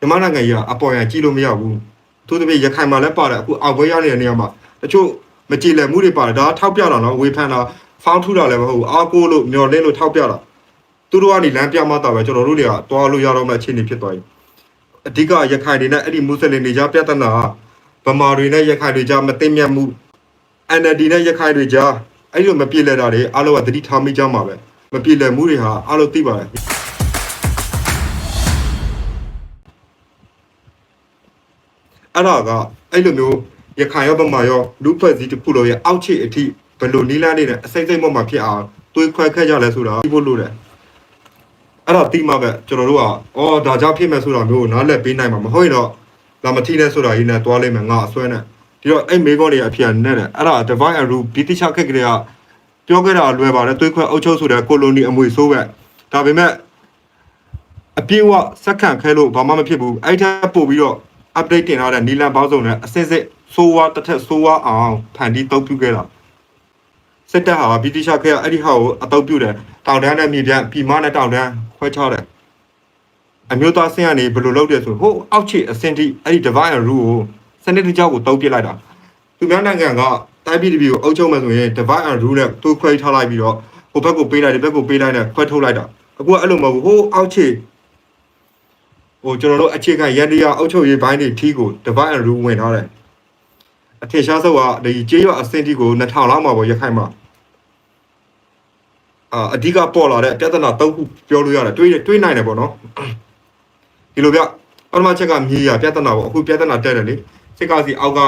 မြန်မာနိုင်ငံကြီးကအပေါ်ရန်ကြီးလို့မရဘူးသူတပည့်ရခိုင်မှာလည်းပါတယ်အခုအောက်ဘွဲရနေတဲ့နေရာမှာတချို့မကြည်လည်မှုတွေပါတယ်ဒါထောက်ပြတာနော်ဝေဖန်တာဖောင်းထူတာလည်းမဟုတ်ဘူးအားကိုးလို့မျောလင်းလို့ထောက်ပြတာသူတို့ကနေလမ်းပြမှတာပဲကျွန်တော်တို့တွေကတွားလို့ရတော့မှအခြေအနေဖြစ်သွားပြီအဓိကရခိုင်တွေနဲ့အဲ့ဒီမွတ်စလင်တွေကြားပြဿနာကဗမာတွေနဲ့ရခိုင်တွေကြားမသိမြတ်မှု NLD နဲ့ရခိုင်တွေကြားအဲ့လိုမပြေလည်တာတွေအားလုံးကသတိထားမိကြမှာပဲမပြေလည်မှုတွေဟာအားလုံးသိပါတယ် အဲ့ဒါကအဲ့လိုမျိုးရခိုင်ရောဗမာရောလူဖွဲ့စည်းတစ်ခုလုံးရဲ့အောက်ခြေအထိဘယ်လိုနီးလန်းနေတဲ့အစိမ့်စိမ့်ပေါ်မှာဖြစ်အောင်တွေးခွဲခဲ့ကြလဲဆိုတာသိဖို့လိုတယ်အဲ့ဒါသိမှပဲကျွန်တော်တို့ကအော်ဒါကြောင့်ဖြစ်မယ်ဆိုတာမျိုးကိုနားလည်ပေးနိုင်မှာမဟုတ်ရင်တော့လာမထီနဲ့ဆိုတာကြီးနဲ့တွားလိုက်မယ်ငါအစွဲနဲ့ဒီတော့အဲ့မေကောတွေအဖြစ်နဲ့တယ်အဲ့ဒါ divide and rule ဒီတိချခက်ကလေးကပြောခဲ့တာလွယ်ပါတယ်တွေးခွဲအုပ်ချုပ်ဆိုတဲ့ကိုလိုနီအမွေဆိုးပဲဒါပေမဲ့အပြည့်အဝစက္ကန့်ခဲလို့ဘာမှမဖြစ်ဘူးအဲ့ထက်ပို့ပြီးတော့ update တင်ထားတဲ့နီလန်ပေါင်းစုံနဲ့အစစ်စစ်ဆိုးဝါးတစ်ထက်ဆိုးဝါးအောင်ဖန်တီးတုံးပြခဲ့တာစစ်တပ်ဟာဗြိတိရှခက်ကအဲ့ဒီဟာကိုအတုံးပြတယ်တောင်တန်းနဲ့မြေပြန့်ပြည်မနဲ့တောင်တန်းခွဲခြားတယ်အမျိုးသားစင်းကနေဘယ်လိုလုပ်တယ်ဆိုဟိုအောက်ခြေအစင်တိအဲ့ဒီ divide and rule ကိုစနစ်တကျကိုတုံးပြလိုက်တာသူများနိုင်ငံကတိုင်းပြည်တစ်ပြည်ကိုအုပ်ချုပ်မှဆိုရင် divide and rule နဲ့သူခွဲထားလိုက်ပြီးတော့ဟိုဘက်ကိုပေးလိုက်ဒီဘက်ကိုပေးလိုက်နဲ့ခွဲထုတ်လိုက်တာအခုကအဲ့လိုမဟုတ်ဘူးဟိုအောက်ခြေ ဟိုကျွန်တော်တို့အခြေခံရန်တရားအုပ်ချုပ်ရေးဘိုင်းတွေထီးကို divide and rule ဝင်ထားတယ်အထင်ရှားဆုံးကဒီကျေးရွာအစင်းတီကို2000လောက်မှာပေါ့ရခိုင်မှာအာအဓိကပေါ်လာတဲ့ပြဿနာ၃ခုပြောလို့ရတယ်တွေးတွေးနိုင်တယ်ပေါ့နော်ဒီလိုပြပထမချက်ကမြေယာပြဿနာပေါ့အခုပြဿနာတက်တယ်လေစစ်ကောင်စီအောက်က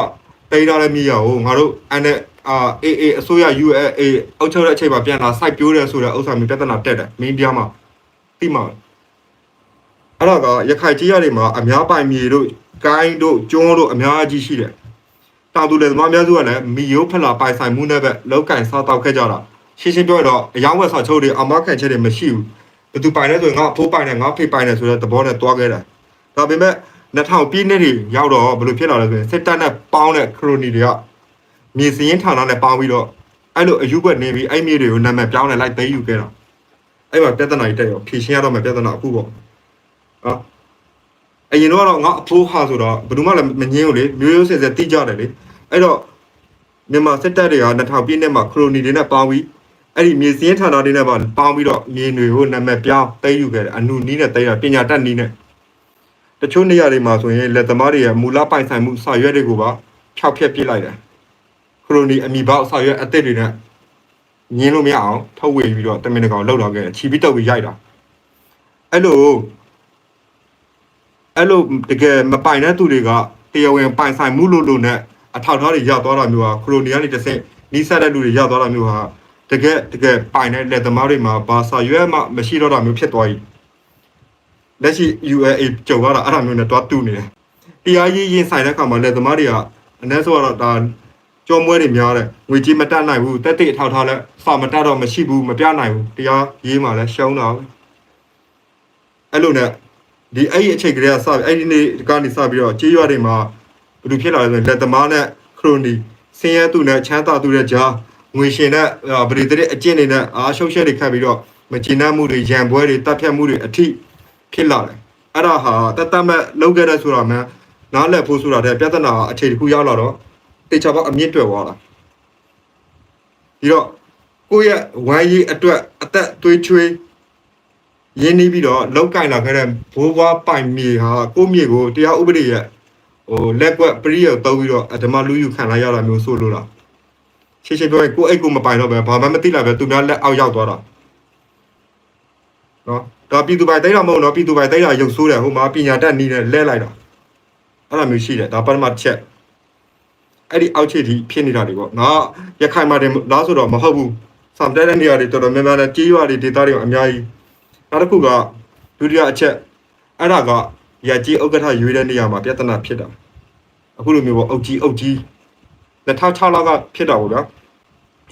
တိန်းထားတဲ့မြေယာကိုငါတို့အန်နဲ့အာအေအေအစိုးရ UAA အုပ်ချုပ်တဲ့အချိန်မှာပြန်လာ site ပြိုးတယ်ဆိုတဲ့ဥစ္စာမျိုးပြဿနာတက်တယ်မင်းပြားမှာတိမှာ အဲ့တော့ကရခိုင်ကြီးရတွေမှာအများပိုင်မြေတို့ကိုင်းတို့ကျွန်းတို့အများကြီးရှိတယ်။တောင်သူလယ်သမားအများစုကလည်းမီယိုဖလာပိုင်ဆိုင်မှုနဲ့ပဲလောက်ကင်စားတောက်ခဲ့ကြတာ။ရှင်းရှင်းပြောရတော့အယောင်းဝက်စာချုပ်တွေအမခံချက်တွေမရှိဘူး။ဘယ်သူပိုင်လဲဆိုရင်ငါအဖိုးပိုင်တယ်ငါဖေးပိုင်တယ်ဆိုတဲ့သဘောနဲ့တွားခဲ့တာ။ဒါပေမဲ့2000ပြည့်နှစ်တွေရောက်တော့ဘယ်လိုဖြစ်လာလဲဆိုရင်စစ်တပ်နဲ့ပေါင်းတဲ့ခရိုနီတွေကမြေစရင်ဌာနနဲ့ပေါင်းပြီးတော့အဲ့လိုအယူကွက်နေပြီးအဲ့မြေတွေကိုနာမည်ပြောင်းနေလိုက်သိမ်းယူခဲ့တာ။အဲ့မှာပြဿနာကြီးတက်ရောဖြေရှင်းရတော့မှပြဿနာအခုပေါ့။ နော်အရင်တော့ငါအဖိုးဟာဆိုတော့ဘယ်သူမှလည်းမငင်းဘူးလေမျိုးရိုးစင်စင်တိကြတယ်လေအဲ့တော့မြန်မာစစ်တပ်တွေက2000ပြည့်နှစ်မှာခရိုနီတွေနဲ့ပေါင်းပြီးအဲ့ဒီမြေစင်းဌာနတွေနဲ့ပါပေါင်းပြီးတော့မြေတွေကိုနာမည်ပြောင်းသိမ်းယူခဲ့တယ်အနုနီးနဲ့သိမ်းတာပညာတတ်နီးနဲ့တချို့နေရာတွေမှာဆိုရင်လက်သမားတွေရဲ့မူလပိုင်ဆိုင်မှုစာရွက်တွေကိုပါဖြောက်ဖျက်ပစ်လိုက်တယ်ခရိုနီအမိပေါက်စာရွက်အသစ်တွေနဲ့ငင်းလို့မရအောင်ထုတ်ဝေပြီးတော့တမင်တကောင်လောက်တော့ခဲ့တယ်ချီပြီးတုပ်ပြီးရိုက်တာအဲ့လို အဲ့လိုတကယ်မပိုင်တဲ့သူတွေကတရားဝင်ပိုင်ဆိုင်မှုလို့လို့နဲ့အထောက်အထားတွေရသွားတာမျိုးဟာခရိုနီကနေတစ်ဆင့်နီးစပ်တဲ့လူတွေရသွားတာမျိုးဟာတကယ်တကယ်ပိုင်တဲ့လက်သမားတွေမှာဘာစာရွက်မှမရှိတော့တာမျိုးဖြစ်သွားပြီလက်ရှိ UAA ကြုံရတာအဲ့ဒါမျိုးနဲ့တွားတူနေတယ်တရားရေးရင်ဆိုင်တဲ့အခါမှာလက်သမားတွေကအနည်းဆိုတော့ဒါကြောမွဲတွေများတယ်ငွေကြေးမတက်နိုင်ဘူးတက်တဲ့အထောက်အထားလည်းစာမတက်တော့မရှိဘူးမပြနိုင်ဘူးတရားရေးမှလည်းရှုံးတော့အဲ့လိုနဲ့ ဒီအဲ့ဒီအချိန်ကလေးကစပြီးအဲ့ဒီနေ့ကနေစပြီးတော့ကြေးရွာတွေမှာဘယ်လိုဖြစ်လာလဲဆိုရင်လက်သမားနဲ့ခရိုနီဆင်းရဲသူနဲ့ချမ်းသာသူတဲ့ကြားငွေရှင်နဲ့ဗရီတဲ့အကျင့်တွေနဲ့အားရှုပ်ရှက်တွေခတ်ပြီးတော့မကျေနပ်မှုတွေရန်ပွဲတွေတပ်ဖြတ်မှုတွေအထိဖြစ်လာတယ်အဲ့ဒါဟာတတ်တတ်မဲ့လောက်ခဲ့တဲ့ဆိုတာမှနားလည်ဖို့ဆိုတာတဲ့ပြဿနာအခြေတစ်ခုရောက်လာတော့တေချာပေါက်အမြင့်တွယ်သွားတာဒီတော့ကိုယ့်ရဲ့ဝမ်းရေးအတွက်အသက်သွေးချွေး ရင်းနှီးပြီးတော့လောက်ကင်လာခဲ့တဲ့ဘိုးဘွားပိုင်မြေဟာကိုယ့်မြေကိုတရားဥပဒေရဲ့ဟိုလက်ကွက်ပရိယောတုံးပြီးတော့ဓမ္မလူယူခံလိုက်ရတာမျိုးဆိုလို့လားရှင်းရှင်းပြောရင်ကိုယ့်အိတ်ကိုမပိုင်တော့ပဲဘာမှမသိလာပဲသူများလက်အောက်ရောက်သွားတာနော်ဒါပြည်သူပိုင်တိတ်တာမဟုတ်တော့ပြည်သူပိုင်တိတ်တာရုပ်ဆိုးတယ်ဟိုမှာပညာတတ်နီးနဲ့လဲလိုက်တာအဲ့လိုမျိုးရှိတယ်ဒါပထမချက်အဲ့ဒီအောက်ခြေထိဖြစ်နေတာတွေပေါ့ငါရခိုင်မှာတယ်လားဆိုတော့မဟုတ်ဘူးစံတဲ့တဲ့နေရာတွေတော်တော်များများနဲ့ကြေးရွာတွေဒေသတွေအများကြီး နောက်တစ်ခုကဒုတိယအချက်အဲ့ဒါကရကြီးဥက္ကဋ္ဌရွေးတဲ့နေရာမှာပြဿနာဖြစ်တာအခုလိုမျိုးပေါ့အုတ်ကြီးအုတ်ကြီး2006လောက်ကဖြစ်တာပေါ့ဗျာ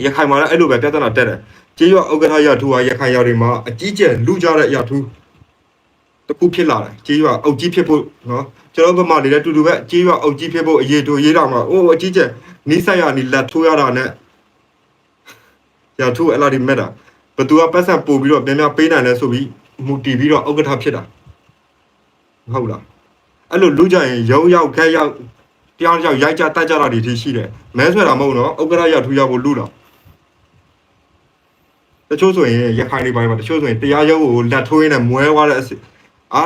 ရခိုင်မှာလည်းအဲ့လိုပဲပြဿနာတက်တယ်ကြေးရွာဥက္ကဋ္ဌရထူဟာရခိုင်ရွာတွေမှာအကြီးကျယ်လူကြတဲ့ရထူတခုဖြစ်လာတယ်ကြေးရွာအုတ်ကြီးဖြစ်ဖို့နော်ကျွန်တော်ဗမာတွေလည်းတူတူပဲကြေးရွာအုတ်ကြီးဖြစ်ဖို့အရေးတို့ရေးတာမှာအိုးအကြီးကျယ်နီးဆက်ရနီလက်ထိုးရတာနဲ့ရထူအဲ့လာဒီမဲ့တာ ဘသူကပတ်စံပို့ပြီးတော့များများပေးနိုင်လဲဆိုပြီးမူတည်ပြီးတော့ဥက္ကဋ္ဌဖြစ်တာမဟုတ်လားအဲ့လိုလူကြရင်ရုံရောက်ခက်ရောက်ပြောင်းရောက်ရိုက်ကြတက်ကြတာတွေထိရှိတယ်မဲဆွဲတာမဟုတ်တော့ဥက္ကရာရောက်ထူရောက်ဖို့လူတော့တချို့ဆိုရင်ရခိုင်တွေပိုင်းမှာတချို့ဆိုရင်တရားရုံးကိုလက်ထိုးရင်းနဲ့မွဲသွားတဲ့အစစ်အာ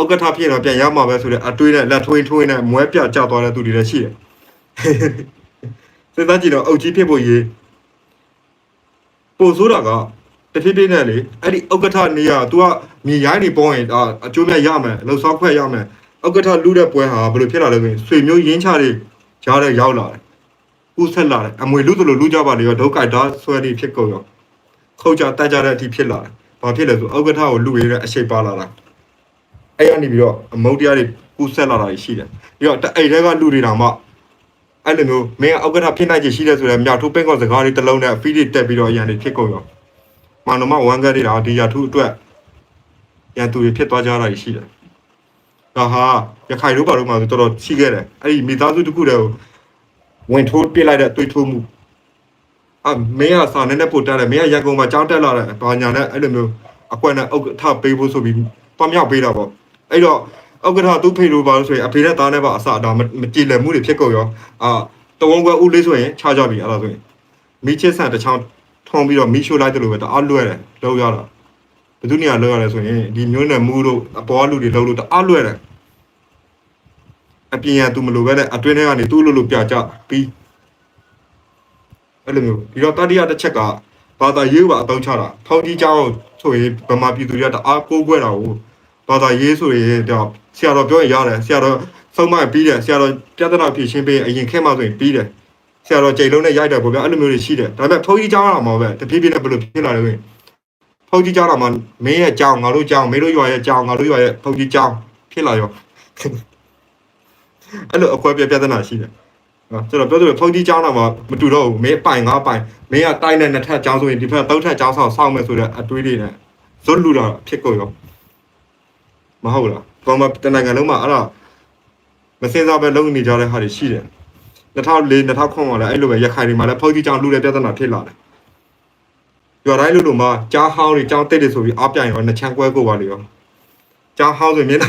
ဥက္ကဋ္ဌဖြစ်တော့ပြန်ရမှာပဲဆိုတဲ့အတွေးနဲ့လက်ထွေးထွေးနဲ့မွဲပြကျသွားတဲ့သူတွေလည်းရှိတယ်စဉ်းစားကြည့်တော့အုတ်ကြီးဖြစ်ဖို့ရေးပို့ဆိုးတာက တဖြည်းဖြည်းနဲ့လေအဲ့ဒီဥက္ကဋ္ဌနေရ तू ကမြေရိုင်းနေပေါ်ရင်အာအကျိုးမြတ်ရမယ်လှုပ်ဆောက်ခွက်ရမယ်ဥက္ကဋ္ဌလူတဲ့ပွဲဟာဘယ်လိုဖြစ်လာလဲဆိုရင်ဆွေမျိုးရင်းချတွေကြားတဲ့ရောက်လာတယ်ဥဆက်လာတယ်အမွေလူသလိုလူကြပါလေရောဒုက္ခတာဆွဲနေဖြစ်ကုန်ရောခုတ်ကြတက်ကြတဲ့အထိဖြစ်လာတယ်ဘာဖြစ်လဲဆိုဥက္ကဋ္ဌကိုလူရင်းတဲ့အရှိတ်ပါလာတာအဲ့ကနေပြီးတော့အမုတ်တရားတွေကူးဆက်လာတာရှိတယ်ပြီးတော့အဲ့တဲကလူတွေတောင်မှအဲ့လိုမျိုးမင်းကဥက္ကဋ္ဌဖြစ်နိုင်ချေရှိတယ်ဆိုတော့မြောက်ထိုးပင်းကောစကားတွေတစ်လုံးနဲ့ဖီးတွေတက်ပြီးတော့အရန်တွေဖြစ်ကုန်ရော မှန်တော့မှဝန်ကတ်တွေတော့ဒီရထုအတွက်ရန်သူတွေဖြစ်သွားကြတာရှိတယ်ဒါဟာရခိုင်တို့ဘာလို့မှဆိုတော်တော်ရှိခဲ့တယ်အဲ့ဒီမိသားစုတစ်ခုတည်းကိုဝင်ထိုးပြစ်လိုက်တဲ့အတွေ့ထိုးမှုအမင်းကစာနဲ့နဲ့ပို့တက်တယ်မင်းကရန်ကုန်မှာကြောင်းတက်လာတယ်ဘာညာနဲ့အဲ့လိုမျိုးအကွက်နဲ့ဥက္ကဋ္ဌပေးဖို့ဆိုပြီးတွားမြောက်ပေးတာပေါ့အဲ့တော့ဥက္ကဋ္ဌသူ့ဖေလို့ပါလို့ဆိုရင်အဖေနဲ့သားနဲ့ပါအစဒါမကြည်လည်မှုတွေဖြစ်ကုန်ရောအာတဝုံကွယ်ဦးလေးဆိုရင်ခြားကြပြီအဲ့ဒါဆိုရင်မိချစ်ဆန်တစ်ချောင်း ထုံပြီးတော့မိရှို့လိုက်တယ်လို့ပဲတအားလွယ်တယ်လောက်ရတာဘယ်သူနေရာလောက်ရလဲဆိုရင်ဒီမျိုးနဲ့မူးတို့အပေါ်လူတွေလောက်လို့တအားလွယ်တယ်အပြင်ရသူမလိုပဲတဲ့အတွင်းထဲကနေသူ့လိုလိုပြကြပြီးအဲ့လိုမျိုးဒီတော့တတိယတစ်ချက်ကဘာသာရေးပါအတောင်းချတာထောင်းကြီးကြောင်းဆိုရင်ဗမာပြည်သူတွေကတအားကိုးကွယ်တာကိုဘာသာရေးဆိုရင်တော့ဆရာတော်ပြောရင်ရတယ်ဆရာတော်ဆုံးမပြီးတယ်ဆရာတော်ပြဿနာဖြေရှင်းပေးရင်အရင်ခဲ့မှဆိုရင်ပြီးတယ် ဆရာတော်ကြိတ်လုံးနဲ့ရိုက်တယ်ပေါ့ဗျာအဲ့လိုမျိုးတွေရှိတယ်ဒါပေမဲ့ဖုန်းကြီးကြောင်းလာမှာပဲတဖြည်းဖြည်းနဲ့ဘယ်လိုဖြစ်လာလဲဆိုဖုန်းကြီးကြောင်းလာမှာမင်းရဲ့ကြောင်းငါတို့ကြောင်းမင်းတို့ရွာရဲ့ကြောင်းငါတို့ရွာရဲ့ဖုန်းကြီးကြောင်းဖြစ်လာရောအဲ့လိုအခွဲပြပြဿနာရှိတယ်နော်ကျွန်တော်ပြောသလိုဖုန်းကြီးကြောင်းလာမှာမတူတော့ဘူးမင်းပိုင်ငါပိုင်မင်းကတိုင်းနဲ့နှစ်ထပ်ကြောင်းဆိုရင်ဒီဖက်သုံးထပ်ကြောင်းဆောင်စောင့်မယ်ဆိုတော့အတွေးတွေနဲ့ဇွတ်လူတာဖြစ်ကုန်ရောမဟုတ်လားကောမတနိုင်ငံလုံးမှာအဲ့ဒါမစင်စားပဲလုပ်နေကြတဲ့ဟာတွေရှိတယ် 2004 2009မှာလည်းအဲ့လိုပဲရခိုင်တွေမှာလည်းဖောက်ကြီးကြောင်လူတဲ့ပြဿနာဖြစ်လာတယ်။ရွာတိုင်းလူလူမှာကြားဟောင်းတွေကြောင်တက်တယ်ဆိုပြီးအပြိုင်ရောနှစ်ချမ်းကွဲကိုပါလေရော။ကြားဟောင်းဆိုမြင်တာ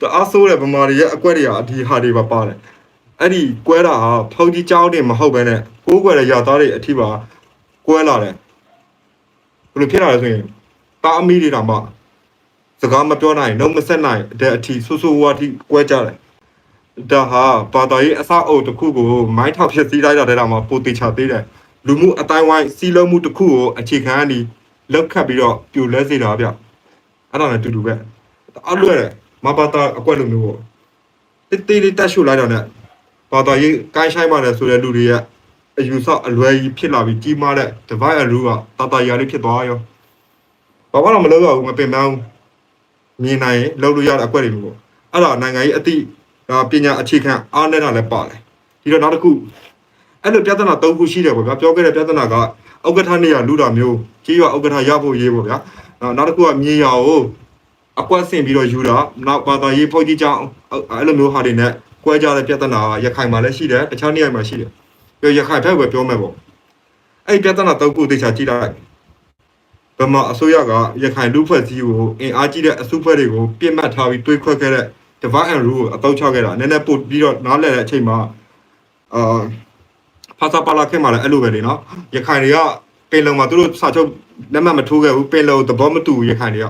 တအားဆိုးတဲ့ဗမာတွေရဲ့အကွက်တွေကဒီဟာတွေပါပါတယ်။အဲ့ဒီကွဲတာဟာဖောက်ကြီးကြောင်တွေမဟုတ်ဘဲနဲ့ကိုးကွယ်တဲ့ရွာသားတွေအထိပါကွဲလာတယ်။ဘယ်လိုဖြစ်လာလဲဆိုရင်တာအမီတွေတောင်မှစကားမပြောနိုင်နှုတ်မဆက်နိုင်တဲ့အထိဆူဆူဝါအထိကွဲကြတယ် ဒါဟာဘာသာရေးအစအုပ်တစ်ခုကိုမိုင်းထောက်ဖြစ်စည်းလိုက်တာတဲ့တောင်မှပိုတေချသေးတယ်လူမှုအတိုင်းဝိုင်းစီလုံးမှုတစ်ခုကိုအခြေခံကနေလောက်ခတ်ပြီးတော့ပြိုလဲစေတာဗျအဲ့ဒါနဲ့တူတူပဲအလွဲ့တယ်မဘာသာအကွက်လိုမျိုးပေါ့တိတိလေးတက်ရှုလိုက်တော့ ਨੇ ဘာသာရေးကိုင်းဆိုင်ပါတယ်ဆိုတဲ့လူတွေရဲ့အယူဆအလွဲကြီးဖြစ်လာပြီးကြီးမားတဲ့ divide and rule ကတာတာရာလေးဖြစ်သွားရောဘာမှတော့မလုပ်ရဘူးမပင်ပန်းဘူးမြင်နိုင်ရင်လုပ်လို့ရတဲ့အကွက်တွေမျိုးပေါ့အဲ့ဒါနိုင်ငံရေးအသည့် ဒါပညာအခြေခံအားနဲ့တာလည်းပါတယ်ဒီတော့နောက်တစ်ခုအဲ့လိုပြဿနာ၃ခုရှိတယ်ပေါ့ဗျာပြောခဲ့တဲ့ပြဿနာကဥက္ကဋ္ဌနေရလူတာမျိုးကြီးရွာဥက္ကဋ္ဌရဖို့ရေးပေါ့ဗျာနောက်နောက်တစ်ခုကမြေယာကိုအကွက်ဆင်ပြီးတော့ယူတာနောက်ဘာသာရေးဖွဲ့ကြီးကြောင်းအဲ့လိုမျိုးဟာတွေနဲ့ကွဲကြတဲ့ပြဿနာရခိုင်မှာလည်းရှိတယ်တခြားနေရာမှာရှိတယ်ပြောရခိုင်ဘက်ပဲပြောမယ်ပေါ့အဲ့ဒီပြဿနာ၃ခုသိချာကြည့်လိုက်ဗမာအစိုးရကရခိုင်လူဖွဲ့စည်းကိုအင်အားကြီးတဲ့အစုဖွဲ့တွေကိုပြစ်မှတ်ထားပြီးတွေးခွက်ခဲ့တဲ့ divide and rule ကိုအတော့ချခဲ့တာနည်းနည်းပို့ပြီးတော့နားလည်တဲ့အချိန်မှာအာဖာစာပါလာခင်မှာလည်းအဲ့လိုပဲလေနော်ရခိုင်တွေကပင်လုံမှာသူတို့စာချုပ်လက်မှတ်မထိုးခဲ့ဘူးပင်လုံသဘောမတူဘူးရခိုင်တွေက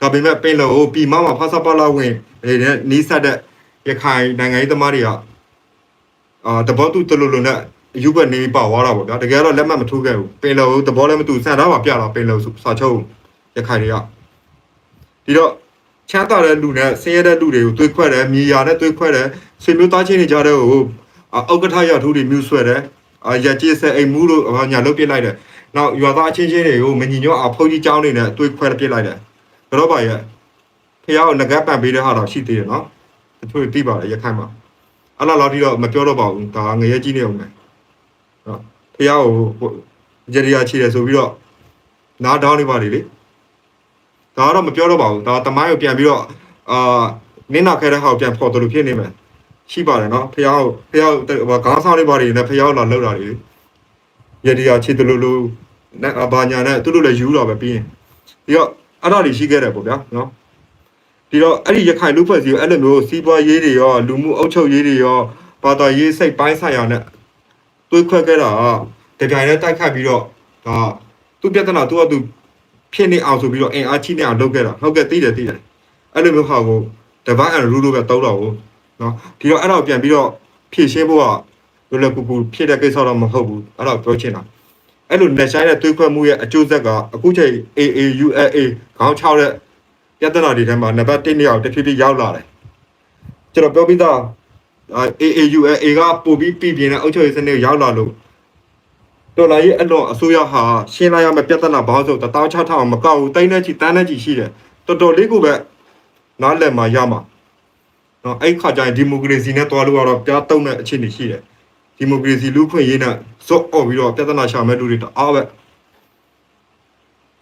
ဒါပေမဲ့ပင်လုံကိုပြည်မမှာဖာစာပါလာဝင်နေတဲ့နီးစပ်တဲ့ရခိုင်နိုင်ငံရေးသမားတွေကအာသဘောတူတလူလူနဲ့အယူဘက်နေပါသွားတာပေါ့ဗျာတကယ်တော့လက်မှတ်မထိုးခဲ့ဘူးပင်လုံသဘောလည်းမတူစံထားပါပြတာပင်လုံစာချုပ်ရခိုင်တွေကဒီတော့ ချမ်းသာတဲ့လူနဲ့ဆင်းရဲတဲ့လူတွေကိုသွေးခွက်တယ်မြေယာနဲ့သွေးခွက်တယ်ဆွေမျိုးသားချင်းတွေကြားတဲ့ဟိုဥက္ကဋ္ဌရထုတွေမျိုးဆွဲတယ်ရကြေးဆက်အိမ်မူးလို့ညာလုတ်ပစ်လိုက်တယ်နောက်ရွာသားအချင်းချင်းတွေကိုမညီညွတ်အောင်ဖုန်ကြီးကြောင်းတွေနဲ့သွေးခွက်ပစ်လိုက်တယ်ဘရောပါရဲ့ဖះအောင်ငကပ်ပန်ပေးတဲ့ဟာတော့ရှိသေးတယ်နော်တချို့သိပါတယ်ရခိုင်မှာအဲ့လောက်လောက်တိတော့မပြောတော့ပါဘူးဒါငရဲကြီးနေအောင်မယ်နော်ဖះကိုကြရိယာချီတယ်ဆိုပြီးတော့နားဒေါင်းနေပါလေလေ ဒါကတော့မပြောတော့ပါဘူးဒါတမိုင်းကိုပြန်ပြီးတော့အာနင်းနာခဲတဲ့ဟာကိုပြန်ဖော်တယ်လို့ဖြစ်နေမယ်ရှိပါတယ်နော်ဖះကိုဖះဟိုခေါင်းဆောင်လေးပါတွေနဲ့ဖះလာလောက်တာတွေရဒီယာချစ်တယ်လို့လို့နဲ့ဘာညာနဲ့သူတို့လည်းယူလာပဲပြီးရင်ဒီတော့အဲ့ဒါတွေရှိခဲ့တယ်ပေါ့ဗျာနော်ဒီတော့အဲ့ဒီရခိုင်လူဖွဲ့စီကိုအဲ့လိုမျိုးစီးပွားရေးတွေရောလူမှုအုပ်ချုပ်ရေးတွေရောဘာသာရေးစိတ်ပိုင်းဆိုင်ရာနဲ့တွေးခွက်ခဲ့တာတပြိုင်တည်းတိုက်ခတ်ပြီးတော့ဒါသူ့ပြဿနာသူ့အတူ ဖြစ်နေအောင်ဆိုပြီးတော့အင်အားကြီးနေအောင်လုပ်ခဲ့တာဟုတ်ကဲ့သိတယ်သိတယ်အဲ့လိုမျိုးဟာကိုတပိုင်းအရူလိုပဲတောက်တော့ဘူးနော်ဒီတော့အဲ့တော့ပြန်ပြီးတော့ဖြည့်ရှင်းဖို့ကလွယ်လွယ်ကူကူဖြစ်တဲ့ကိစ္စတော့မဟုတ်ဘူးအဲ့တော့ပြောချင်တာအဲ့လိုလက်ဆိုင်တဲ့တွေးခွက်မှုရဲ့အကျိုးဆက်ကအခုချိန် AAULA ခေါင်း6တဲ့ပြဿနာတွေထဲမှာနံပါတ်1နေရာကိုတဖြည်းဖြည်းရောက်လာတယ်ကျွန်တော်ပြောပြီးသားအာ AAUA ကပို့ပြီးပြည်ပြင်းတဲ့အုပ်ချုပ်ရေးစနစ်ကိုရောက်လာလို့ ဒေါ်လာရေးအလွန်အစိုးရဟာရှင်းလိုက်ရမယ့်ပြဿနာဘောင်းဆို16000မကောက်ဘူးတိုင်းနဲ့ချီတန်းနဲ့ချီရှိတယ်တော်တော်လေးကိုပဲနားလည်မှာရမှာနော်အဲ့ခါကျရင်ဒီမိုကရေစီနဲ့တွားလို့ကတော့ပြားတုံးတဲ့အခြေအနေရှိတယ်ဒီမိုကရေစီလူ့ခွင့်ရေးနဲ့ဇော့အော်ပြီးတော့ပြဿနာရှာမဲ့လူတွေတအားပဲ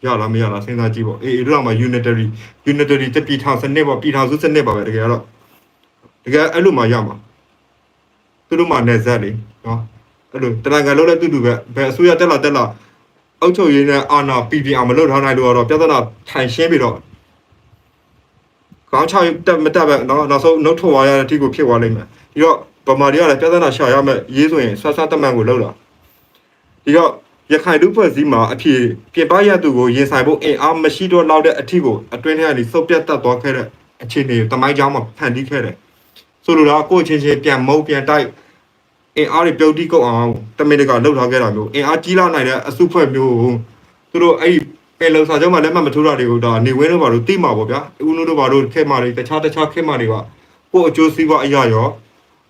ရလားမရလားစဉ်းစားကြည့်ပေါ့အေးအေးတို့ကမှ unitary unitary တပြည်ထောင်စနစ်ပေါ့ပြည်ထောင်စုစနစ်ပါပဲတကယ်တော့တကယ်အဲ့လိုမှရမှာသူတို့မှနယ်ဆက်လေနော် အဲ့လိုတနင်္ဂနွေလုံးလည်းတူတူပဲဘယ်အစိုးရတက်လာတက်လာအုပ်ချုပ်ရေးနဲ့အာဏာပြည်ပြအောင်မလုပ်ထားနိုင်လို့တော့ပြဿနာထိုင်ရှင်းပြီးတော့ခေါင်းချတက်မတက်ပဲနော်နောက်ဆုံးနှုတ်ထွက်သွားရတဲ့အထိကိုဖြစ်သွားလိမ့်မယ်ဒီတော့ဗမာတွေကလည်းပြဿနာရှာရမယ်ရေးဆိုရင်ဆွဆွတမန်ကိုလောက်လာဒီတော့ ရခိုင်လူဖွဲ့စည်းမှာအဖြစ်ပြင်ပရသူကိုရင်ဆိုင်ဖို့အင်အားမရှိတော့လောက်တဲ့အထီကိုအတွင်းထဲကနေစုပ်ပြတ်တက်သွားခဲ့တဲ့အခြေအနေကိုတမိုင်းเจ้าမှာဖန်တီးခဲ့တယ်ဆိုလိုတာကိုယ့်ချင်းချင်းပြန်မုံပြန်တိုက် အင်အားတွေပြုတ်တိကုတ်အောင်တမင်တကလှုပ်ထားခဲ့တာမျိုးအင်အားကြီးလာနိုင်တဲ့အစုဖွဲ့မျိုးကိုသူတို့အဲ့ဒီပယ်လုံစာချုပ်မှာလက်မှတ်မထိုးတာတွေကိုဒါနေဝင်းတို့ဘာလို့သိမှာပေါ့ဗျာဦးနုတို့ဘာလို့ခဲမာတွေတခြားတခြားခဲမာတွေကကိုယ့်အကျိုးစီးပွားအရာရော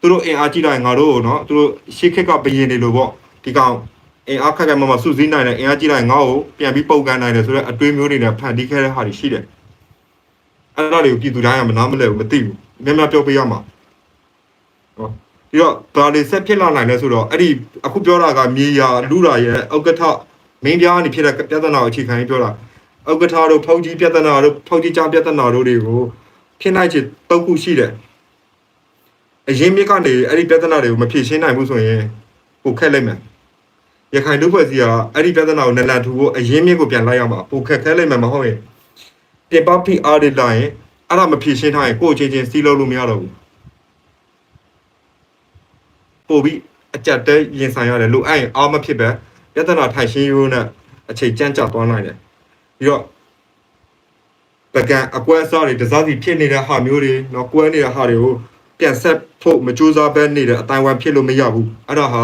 သူတို့အင်အားကြီးလာရင်ငါတို့နော်သူတို့ရှေ့ခက်ကဘယင်တွေလို့ပေါ့ဒီကောင်အင်အားခက်ခက်မမစုစည်းနိုင်တဲ့အင်အားကြီးလိုက်ငါ့ကိုပြန်ပြီးပုတ်ကန်နိုင်တယ်ဆိုတော့အတွေးမျိုးတွေနဲ့ဖန်တီးခဲ့တဲ့ဟာတွေရှိတယ်အဲ့ဒါတွေကိုပြည်သူတိုင်းကမနာမလဲဘူးမသိဘူးများများပြောပေးရမှာဟော ပြီးတော့ဒါတွေဆက်ဖြစ်လာနိုင်လဲဆိုတော့အဲ့ဒီအခုပြောတာကမြေယာလူရာရဲ့ဥက္ကဋ္ဌမင်းပြားနေဖြစ်တဲ့ပြဿနာကိုအခြေခံပြီးပြောတာဥက္ကဋ္ဌတို့ဖောက်ကြီးပြဿနာတို့ဖောက်ကြီးကြားပြဿနာတို့တွေကိုဖြစ်နိုင်ချေတုတ်ခုရှိတယ်အရင်မြစ်ကနေအဲ့ဒီပြဿနာတွေကိုမဖြေရှင်းနိုင်ဘူးဆိုရင်ပိုခက်လိုက်မယ်ရခိုင်လူဖွဲ့စည်းကအဲ့ဒီပြဿနာကိုနလန်ထူဖို့အရင်မြင့်ကိုပြန်လိုက်ရမှာပိုခက်ခဲလိုက်မှာမဟုတ်ရင်ပြင်ပဖိအားတွေလာရင်အဲ့ဒါမဖြေရှင်းထားရင်ကိုယ့်အချင်းချင်းစီးလို့လို့မရတော့ဘူး ပို့ပြီးအကြက်တဲရင်ဆိုင်ရတယ်လိုအပ်ရင်အားမဖြစ်ပဲပြဿနာထိုင်ရှင်းရိုးနဲ့အခြေကြမ်းကြသွားနိုင်တယ်ပြီးတော့ပကံအကွဲအစားတွေတစားစီဖြစ်နေတဲ့ဟာမျိုးတွေနော်ကွဲနေတဲ့ဟာတွေကိုပြန်ဆက်ဖို့မကြိုးစားပဲနေတဲ့အတိုင်းဝမ်ဖြစ်လို့မရဘူးအဲ့ဒါဟာ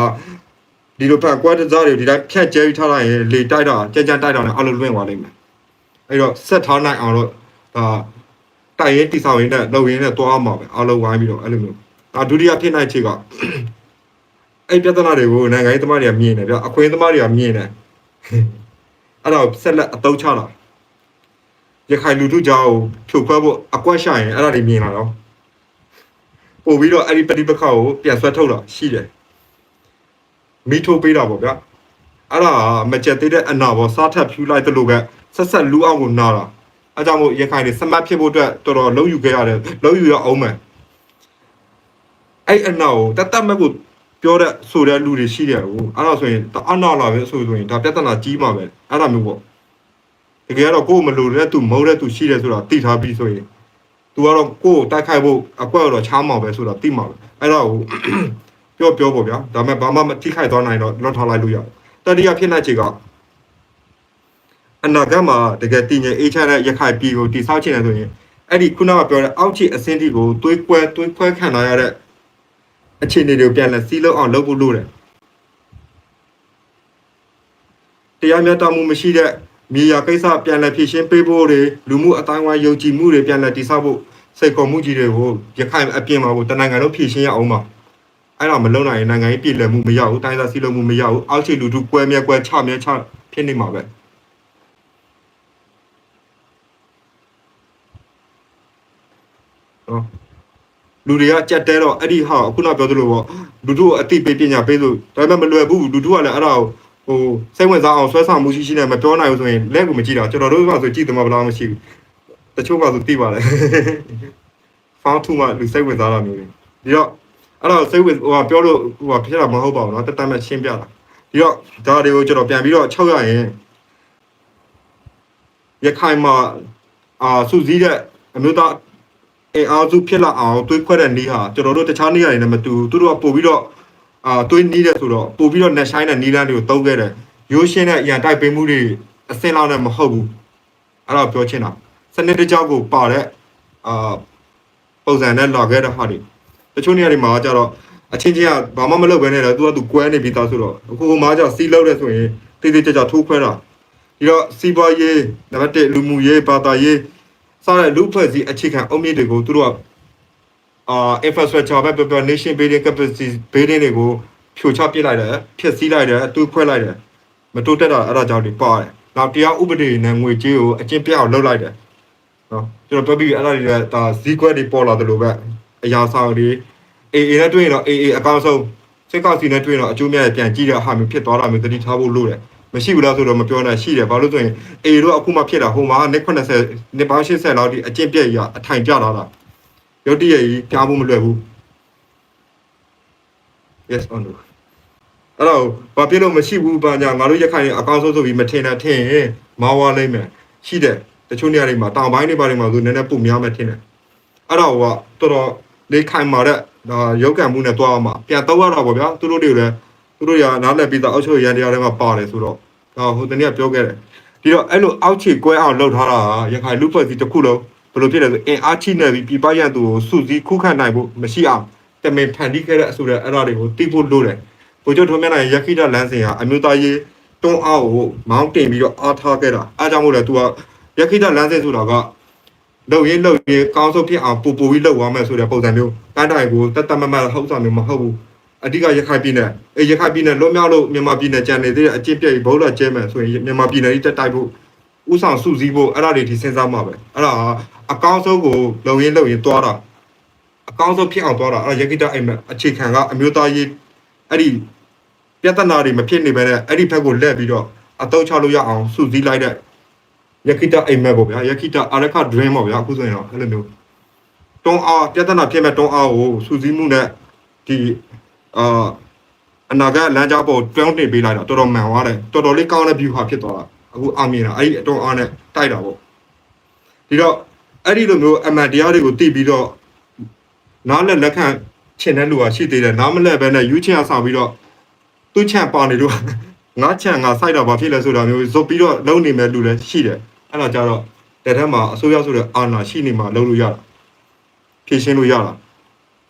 ဒီလိုပတ်ကွဲတစားတွေဒီတိုင်းဖြတ်ကျဲပြီးထားလိုက်ရင်လေတိုက်တာကြမ်းကြမ်းတိုက်တာနဲ့အလိုလွင့်သွားလိမ့်မယ်အဲ့တော့ဆက်ထားနိုင်အောင်တော့ဒါတိုက်ရင်တိဆောက်ရင်နဲ့လုပ်ရင်နဲ့သွားအောင်ပါပဲအလိုဝိုင်းပြီးတော့အဲ့လိုမျိုးဒါဒုတိယဖြစ်နိုင်ခြေက အဲ့ပြဿနာတွေကိုနိုင်ငံရေးသမားတွေကမြင်တယ်ဗျအခွင့်သမားတွေကမြင်တယ်အဲ့တော့ဆက်လက်အတုံးချတာရခိုင်လူထုကြောင့်ဖြိုခွဲဖို့အကွက်ရှာရင်အဲ့ဒါတွေမြင်လာတော့ပို့ပြီးတော့အဲ့ဒီပဋိပက္ခကိုပြန်ဆွဲထုတ်တာရှိတယ်မိထိုးပေးတာပေါ့ဗျာအဲ့ဒါကမကြက်သေးတဲ့အနာပေါ့စားထပ်ဖြူလိုက်တယ်လို့ပဲဆက်ဆက်လူအောင်ကိုနာတာအဲကြောင့်မို့ရခိုင်တွေစမတ်ဖြစ်ဖို့အတွက်တော်တော်လုံးယူခဲ့ရတယ်လုံးယူရအောင်မယ်အဲ့အနာကိုတတ်တတ်မဲ့ကို ပြောတဲ့ဆိုတဲ့လူတွေရှိတယ်ဟိုအဲ့ဒါဆိုရင်တအနာလာပဲဆိုဆိုရင်ဒါပြဿနာကြီးမှာပဲအဲ့ဒါမျိုးပေါ့တကယ်တော့ကိုယ်မလို့တဲ့သူမဟုတ်တဲ့သူရှိတယ်ဆိုတာသိထားပြီးဆိုရင် तू ကတော့ကိုယ်ကိုတိုက်ခိုက်ဖို့အကွက်တော့ချားမှာပဲဆိုတာသိမှာပဲအဲ့တော့ဟိုပြောပြောပေါ့ဗျာဒါပေမဲ့ဘာမှမထိခိုက်သွားနိုင်တော့လွတ်ထားလိုက်လို့ရတယ်တတိယဖြစ်နိုင်ချေကအနာဂတ်မှာတကယ်တည်ငြိမ်အေးချမ်းတဲ့ရခိုင်ပြည်ကိုတည်ဆောက်ချင်တယ်ဆိုရင်အဲ့ဒီခုနကပြောတဲ့အောက်ခြေအဆင့်တီကိုတွေးကွဲတွေးခွဲခံလာရတဲ့ အခြေအနေတွေကိုပြန်လဲစီးလုံးအောင်လုပ်ဖို့လိုတယ်တရားမျှတမှုမရှိတဲ့မြေယာကိစ္စပြန်လဲဖြည့်ရှင်းပေးဖို့တွေလူမှုအတိုင်းအဝိုင်းယုံကြည်မှုတွေပြန်လဲတည်ဆောက်ဖို့စိတ်ခေါ်မှုကြီးတွေကိုရခိုင်အပြင်မှာကိုတနင်္ဂနွေလုံးဖြည့်ရှင်းရအောင်ပါအဲ့တော့မလုံနိုင်ရင်နိုင်ငံရေးပြည်လည်မှုမရဘူးတိုင်းသားစီလုံးမှုမရဘူးအောက်ခြေလူထုကွဲမြဲကွဲချမြဲချဖြစ်နေမှာပဲနော် လူတွေကကြက်တဲတော့အဲ့ဒီဟာခုနပြောသလိုပေါ့လူထုကိုအတိပေးပညာပေးလို့ဒါပေမဲ့မလွယ်ဘူးလူထုကလည်းအဲ့ဒါကိုဟိုစိတ်ဝင်စားအောင်ဆွဲဆောင်မှုရှိရှိနဲ့မပြောနိုင်ဘူးဆိုရင်လက်ကိုမကြည့်တာကျွန်တော်တို့ကဆိုကြည့်တယ်မလားမရှိဘူးတချို့ကဆိုသိပါတယ်ဖောင်းထူမှလူစိတ်ဝင်စားတာမျိုးတွေဒီတော့ အဲ့တော့စိတ်ဝင်ဟိုဟာပြောလို့ဟိုဟာဖြစ်တာမဟုတ်ပါဘူးเนาะတက်တက်မဲ့ရှင်းပြတာဒီတော့ဒါတွေကိုကျွန်တော်ပြန်ပြီးတော့ချုပ်ရရင်ရခိုင်မှာအာစုစည်းတဲ့အမျိုးသား အင်အားစုဖြစ်လာအောင်တွေးခွဲတဲ့နီးဟာကျွန်တော်တို့တခြားနေရာတွေနဲ့မတူဘူးသူတို့ကပို့ပြီးတော့အာတွေးနီးတယ်ဆိုတော့ပို့ပြီးတော့ net shine တဲ့နီးလန်းတွေကိုသုံးခဲ့တယ်ရိုးရှင်းတဲ့အရန်တိုက်ပေးမှုတွေအစင်းလောက်နဲ့မဟုတ်ဘူးအဲ့တော့ပြောချင်တာစနစ်တကျကိုပါတဲ့အာပုံစံနဲ့လာခဲ့တဲ့ဟာတွေတချို့နေရာတွေမှာကျတော့အချင်းချင်းကဘာမှမလုပ်ဘဲနဲ့တော့သူကသူကွဲနေပြီးသားဆိုတော့အခုကမှကျစီလောက်တဲ့ဆိုရင်တိတိကျကျထိုးခွဲတာဒီတော့စီးပွားရေးနံပါတ်1လူမှုရေးဘာသာရေး စတဲ့လူဖွဲ့စည်းအခြေခံအုတ်မြစ်တွေကိုသူတို့ကအာ infrastructure ပဲပြောပြော nation building capacity building တွေကိုဖြိုချပစ်လိုက်တယ်ဖျက်ဆီးလိုက်တယ်အတူခွဲလိုက်တယ်မတိုးတက်တာအဲ့ဒါကြောင့်ဒီပါတယ်နောက်တရားဥပဒေနဲ့ငွေကြေးကိုအကျင့်ပြအောင်လုပ်လိုက်တယ်နော်ကျွန်တော်ပြောပြီးအဲ့ဒါတွေကဒါဇီကွက်တွေပေါ်လာတယ်လို့ပဲအရာဆောင်တွေ AA နဲ့တွေ့ရင်တော့ AA အကောင်းဆုံးစိတ်ကောက်စီနဲ့တွေ့ရင်တော့အကျိုးများပြန်ကြည့်တဲ့ဟာမျိုးဖြစ်သွားတာမျိုးတတိထားဖို့လိုတယ် မရှိဘူးလားဆိုတော့မပြောနဲ့ရှိတယ်ဘာလို့ဆိုရင် AA တို့အခုမှဖြစ်တာဟိုမှာနှစ်80နှစ်ပေါင်း80လောက်ဒီအကျင့်ပြည့်ကြီးအထိုင်ကျလာတာရုတ်တရက်ကြီးကြားဖို့မလွယ်ဘူး yes or no အဲ့တော့ဘာဖြစ်လို့မရှိဘူးဘာညာငါတို့ရက်ခိုင်အကောင့်ဆုံးဆိုပြီးမထင်တာထင်ရင်မောင်းသွားလိမ့်မယ်ရှိတယ်တချို့နေရာတွေမှာတောင်ပိုင်းတွေဘာတွေမှာဆိုနည်းနည်းပုံများမယ်ထင်တယ်အဲ့တော့ကတော်တော်လေးခိုင်မာတဲ့ဒါရုပ်ကံမှုနဲ့တွားအောင်မှာပြန်တော့ရတာပေါ့ဗျာသူတို့တွေလည်းသူတို့ရနားလည်ပြီးသားအောက်ချုပ်ရန်တရားတွေမှာပါတယ်ဆိုတော့ ဒါဟိုတနေ့ကပြောခဲ့တယ်ဒီတော့အဲ့လိုအောက်ခြေကွဲအောင်လှုပ်ထားတာရခိုင်လူဖွဲ့စီတစ်ခုလုံးဘယ်လိုဖြစ်လဲဆိုအင်အားချိနေပြီးပြပရန်သူကိုစုစည်းခုခံနိုင်ဖို့မရှိအောင်တမင်ဖန်တီးခဲ့တဲ့အဆိုတဲ့အဲ့ဒါတွေကိုသိဖို့လိုတယ်ကိုကျိုးထုံးမြနိုင်ရခိတလမ်းစဉ်ဟာအမျိုးသားရေးတွန်းအားကိုမောင်းတင်ပြီးတော့အားထားခဲ့တာအားကြောင့်မို့လဲ तू ကရခိတလမ်းစဉ်ဆိုတာကလုံရင်လုံရင်ကောင်းဆုံးဖြစ်အောင်ပူပူပြီးလုပ်သွားမယ်ဆိုတဲ့ပုံစံမျိုးတန်းတိုင်ကိုတက်တက်မမဟုတ်ဆောင်မျိုးမဟုတ်ဘူး အဓိကရခိုင်ပြည်နယ်အဲရခိုင်ပြည်နယ်လွတ်မြောက်လို့မြန်မာပြည်နယ်ကြံနေသေးတဲ့အကျင့်ပြည့်ဘုံလာကျဲမယ်ဆိုရင်မြန်မာပြည်နယ်ကြီးတက်တိုက်ဖို့ဥဆောင်စုစည်းဖို့အဲ့ဒါတွေဒီစဉ်းစားမှာပဲအဲ့ဒါအကောင်းဆုံးကိုလုံရင်လုံရင်သွားတာအကောင်းဆုံးဖြစ်အောင်သွားတာအဲ့ဒါရခိတအိမ်မက်အခြေခံကအမျိုးသားရေးအဲ့ဒီပြဿနာတွေမဖြစ်နေပဲနဲ့အဲ့ဒီဘက်ကိုလက်ပြီးတော့အတော့ချလို့ရအောင်စုစည်းလိုက်တဲ့ယခိတအိမ်မက်ပေါ့ဗျာယခိတအာရခ dream ပေါ့ဗျာအခုဆိုရင်တော့အဲ့လိုမျိုးတွန်းအားပြဿနာဖြစ်မဲ့တွန်းအားကိုစူးစီးမှုနဲ့ဒီ အာအနာဂတ်လမ်းကြောင်းပေါ်တွန်းတင်ပေးလိုက်တာတော်တော်မှန်သွားတယ်တော်တော်လေးကောင်းတဲ့ view ဟာဖြစ်သွားတာအခုအောင်မြင်တာအဲ့ဒီတွန်းအားနဲ့တိုက်တာပေါ့ဒီတော့အဲ့ဒီလိုမျိုးအမှန်တရားတွေကိုသိပြီးတော့နားလက်လက်ခံချင်တဲ့လူကရှိသေးတယ်နားမလက်ပဲနဲ့ယူချင်အောင်ဆောင်ပြီးတော့သူ့ချန်ပါနေတော့ငါချန်ငါစိုက်တာဘာဖြစ်လဲဆိုတာမျိုးဇုတ်ပြီးတော့လုံနေမဲ့လူလည်းရှိတယ်အဲ့ဒါကြတော့တက်ထက်မှာအစိုးရဆိုတဲ့အာဏာရှိနေမှာလုံလို့ရတာဖြည့်ရှင်းလို့ရတာ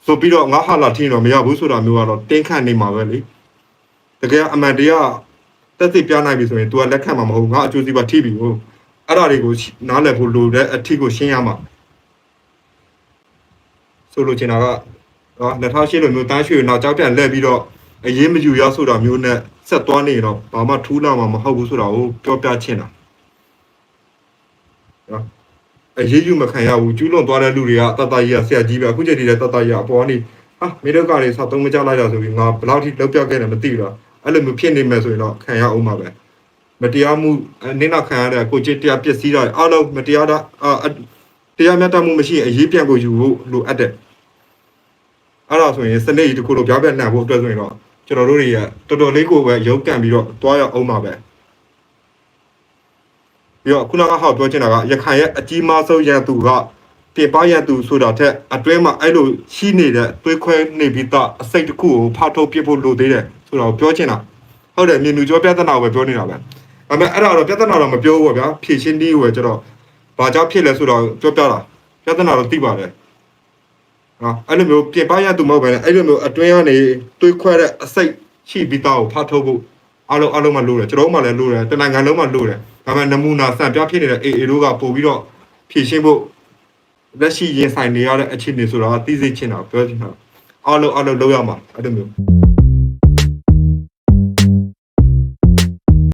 ဇုတ်ပြီးတော့ငါဟာလာထင်းတော့မရဘူးဆိုတာမျိုးကတော့တင်းခန့်နေမှာပဲလေတကယ်အမှန်တရားတက်သိပြနိုင်ပြီဆိုရင် तू ကလက်ခံမှာမဟုတ်ဘူးငါအကျိုးစီးပွားထိပြီဟုတ်အဲ့ဒါတွေကိုနားလည်ဖို့လိုတဲ့အထီကိုရှင်းရမှာဆိုလိုချင်တာကနော်2008လိုမျိုးတန်းရွှေနောက်ကြောက်ပြန်လက်ပြီးတော့အရေးမယူရဆိုတာမျိုးနဲ့ဆက်သွားနေတော့ဘာမှထူးလာမှာမဟုတ်ဘူးဆိုတာကိုပြောပြချင်တာနော် အရေးယူမခံရဘူးကျူးလွန်သွားတဲ့လူတွေကတတကြီးကဆရာကြီးပဲအခုချိန်ဒီလည်းတတကြီးကအပေါ်ကနေဟာမိတော့ကလေးဆောက်သုံးမကြလိုက်တာဆိုပြီးငါဘယ်လောက်ထိလောက်ပြခဲ့တယ်မသိဘူးလားအဲ့လိုမျိုးဖြစ်နေမယ်ဆိုရင်တော့ခံရအောင်ပါပဲမတရားမှုနင်းနောက်ခံရတဲ့ကိုချစ်တရားပျက်စီးတာအားလုံးမတရားတာအာတရားမျှတမှုမရှိရင်အရေးပြန်ကိုယူဖို့လိုအပ်တယ်အဲ့ဒါဆိုရင်စနေကြီးတစ်ခုလိုပြောပြနှံဖို့အတွက်ဆိုရင်တော့ကျွန်တော်တို့တွေကတော်တော်လေးကိုပဲရုပ်ကန်ပြီးတော့တွားရအောင်ပါပဲ ပြီးတော့ခုနကဟောပြောချင်တာကရခိုင်ရဲ့အကြီးမားဆုံးရန်သူကပြင်ပရန်သူဆိုတာထက်အတွဲမှာအဲ့လိုရှိနေတဲ့တွေးခွဲနေပြီးသားအစိတ်တစ်ခုကိုဖောက်ထုတ်ပြဖို့လိုသေးတယ်ဆိုတော့ပြောချင်တာဟုတ်တယ်မြေနူကျော်ပြဿနာကိုပဲပြောနေတာပဲဒါပေမဲ့အဲ့ဒါတော့ပြဿနာတော့မပြောဘူးပေါ့ဗျာဖြည့်ရှင်းနည်းကိုပဲကျတော့ဘာကြောင့်ဖြစ်လဲဆိုတော့ပြောပြတာပြဿနာတော့သိပါတယ်နော်အဲ့လိုမျိုးပြင်ပရန်သူမဟုတ်ပဲねအဲ့လိုမျိုးအတွင်းကနေတွေးခွဲတဲ့အစိတ်ရှိပြီးသားကိုဖောက်ထုတ်ဖို့အားလုံးအားလုံးမလို့တယ်ကျွန်တော်တို့မှလည်းလို့တယ်တနိုင်ငံလုံးမှလို့တယ် ဒါပေမဲ့နမူနာစံပြဖြစ်နေတဲ့ AA တို့ကပို့ပြီးတော့ဖြည့်ရှင်းဖို့လက်ရှိရင်ဆိုင်နေရတဲ့အခြေအနေဆိုတာသိစေချင်တာပြောချင်တာအားလုံးအားလုံးလောက်ရမှာအဲ့လိုမျိုး